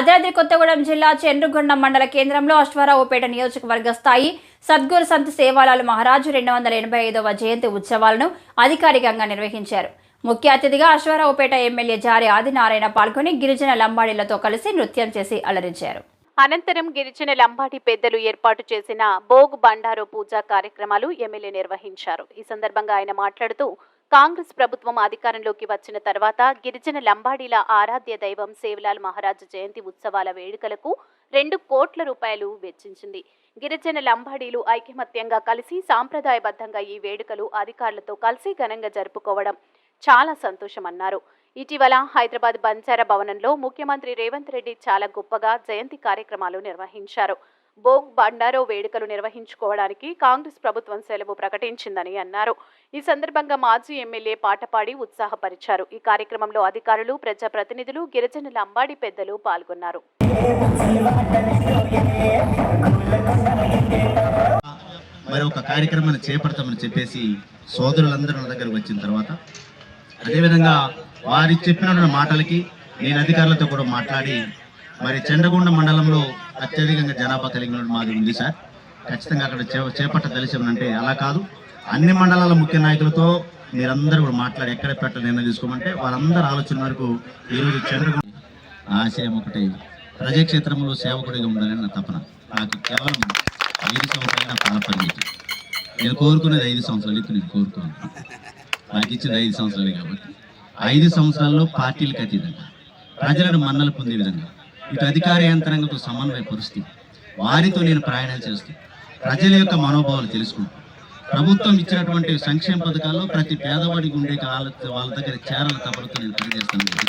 భద్రాద్రి కొత్తగూడెం జిల్లా చెండ్రుగొండ మండల కేంద్రంలో అశ్వారావుపేట నియోజకవర్గ స్థాయి సద్గురు సంత్ సేవాలాల్ మహారాజు రెండు వందల ఎనభై ఐదవ జయంతి ఉత్సవాలను అధికారికంగా నిర్వహించారు. ముఖ్య అతిథిగా అశ్వారావుపేట ఎమ్మెల్యే జారి ఆదినారాయణ పాల్గొని గిరిజన లంబాడీలతో కలిసి నృత్యం చేసి అలరించారు. అనంతరం గిరిజన లంబాడి పెద్దలు ఏర్పాటు చేసిన భోగ్ బండారో పూజా కార్యక్రమాలు ఎమ్మెల్యే నిర్వహించారు. ఈ సందర్భంగా ఆయన మాట్లాడుతూ కాంగ్రెస్ ప్రభుత్వం అధికారంలోకి వచ్చిన తర్వాత గిరిజన లంబాడీల ఆరాధ్య దైవం సేవలాల్ మహారాజు జయంతి ఉత్సవాల వేడుకలకు రెండు కోట్ల రూపాయలు వెచ్చించింది. గిరిజన లంబాడీలు ఐకమత్యంగా కలిసి సాంప్రదాయబద్ధంగా ఈ వేడుకలు అధికారులతో కలిసి ఘనంగా జరుపుకోవడం చాలా సంతోషమన్నారు. ఇటీవల హైదరాబాద్ బంజారా భవనంలో ముఖ్యమంత్రి రేవంత్ రెడ్డి చాలా గొప్పగా జయంతి కార్యక్రమాలు నిర్వహించారు. భోగ్ బండారో వేడుకలు నిర్వహించుకోవడానికి కాంగ్రెస్ ప్రభుత్వం సెలవు ప్రకటించిందని అన్నారు. ఈ సందర్భంగా మాజీ ఎమ్మెల్యే పాట పాడి ఉత్సాహపరిచారు. ఈ కార్యక్రమంలో అధికారులు ప్రజాప్రతినిధులు గిరిజనుల అంబాడి పెద్దలు పాల్గొన్నారు. మరి ఒక కార్యక్రమాన్ని చేపడతామని చెప్పేసి సోదరులందరూ నా దగ్గరకు వచ్చిన తర్వాత అదేవిధంగా వారి చెప్పిన మాటలకి నేను అధికారులతో కూడా మాట్లాడి మరి చెండగొండ మండలంలో అత్యధికంగా జనాభా కలిగిన మాది ఉంది సార్. ఖచ్చితంగా అక్కడ చే చేపట్టదలిచామనంటే అలా కాదు. అన్ని మండలాల ముఖ్య నాయకులతో మీరందరూ కూడా మాట్లాడి ఎక్కడ పెట్ట నిర్ణయం తీసుకోమంటే వాళ్ళందరూ ఆలోచన వరకు ఈరోజు చంద్రగుండ ఆశయం ఒకటి. ప్రజాక్షేత్రంలో సేవకుడిగా ఉండాలని నా తపన. నాకు కేవలం ఐదు సంవత్సరాలు నా నేను కోరుకునేది ఐదు సంవత్సరాలు ఇప్పుడు నేను కోరుకున్నాను నాకు ఇచ్చింది ఐదు సంవత్సరాలే కాబట్టి. ఐదు సంవత్సరాల్లో పార్టీలకు అతీతంగా ప్రజలను మన్నలు పొందే విధంగా ఇటు అధికార యంత్రాంగంతో సమన్వయపరుస్తూ వారితో నేను ప్రయాణాలు చేస్తూ ప్రజల యొక్క మనోభావాలు తెలుసుకుంటూ ప్రభుత్వం ఇచ్చినటువంటి సంక్షేమ పథకాల్లో ప్రతి పేదవాడికి ఉండే వాళ్ళ వాళ్ళ దగ్గర చేరాల తపలతో నేను పనిచేస్తాను